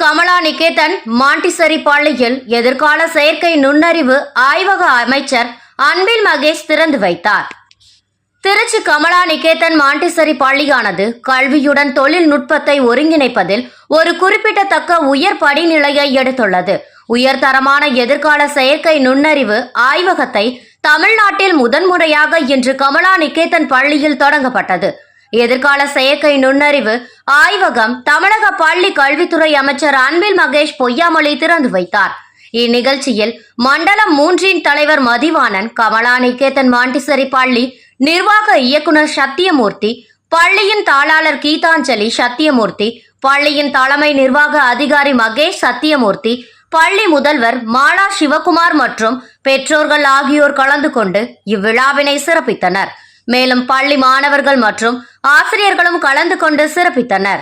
Kamala Niketan Montessori பள்ளியில் எதிர்கால செயற்கை நுண்ணறிவு ஆய்வக அமைச்சர் அன்பில் மகேஷ் திறந்து வைத்தார். திருச்சி கமலா நிகேதன் மாண்டிசரி பள்ளியானது கல்வியுடன் தொழில்நுட்பத்தை ஒருங்கிணைப்பதில் ஒரு குறிப்பிடத்தக்க உயர் படிநிலையை எடுத்துள்ளது. உயர்தரமான எதிர்கால செயற்கை நுண்ணறிவு ஆய்வகத்தை தமிழ்நாட்டில் முதன்முறையாக இன்று கமலா நிகேதன் பள்ளியில் தொடங்கப்பட்டது. எதிர்கால செயற்கை நுண்ணறிவு ஆய்வகம் தமிழக பள்ளி கல்வித்துறை அமைச்சர் அன்பில் மகேஷ் பொய்யாமொழி திறந்து வைத்தார். இந்நிகழ்ச்சியில் மண்டலம் மூன்றின் தலைவர் மதிவாணன் கமலா நிகேதன் மாண்டிசரி பள்ளி நிர்வாக இயக்குனர் சத்தியமூர்த்தி பள்ளியின் தாளாளர் கீதாஞ்சலி சத்தியமூர்த்தி பள்ளியின் தலைமை நிர்வாக அதிகாரி மகேஷ் சத்தியமூர்த்தி பள்ளி முதல்வர் மாலா சிவகுமார் மற்றும் பெற்றோர்கள் ஆகியோர் கலந்து கொண்டு இவ்விழாவினை சிறப்பித்தனர். மேலும் பள்ளி மாணவர்கள் மற்றும் ஆசிரியர்களும் கலந்து கொண்டு சிறப்பித்தனர்.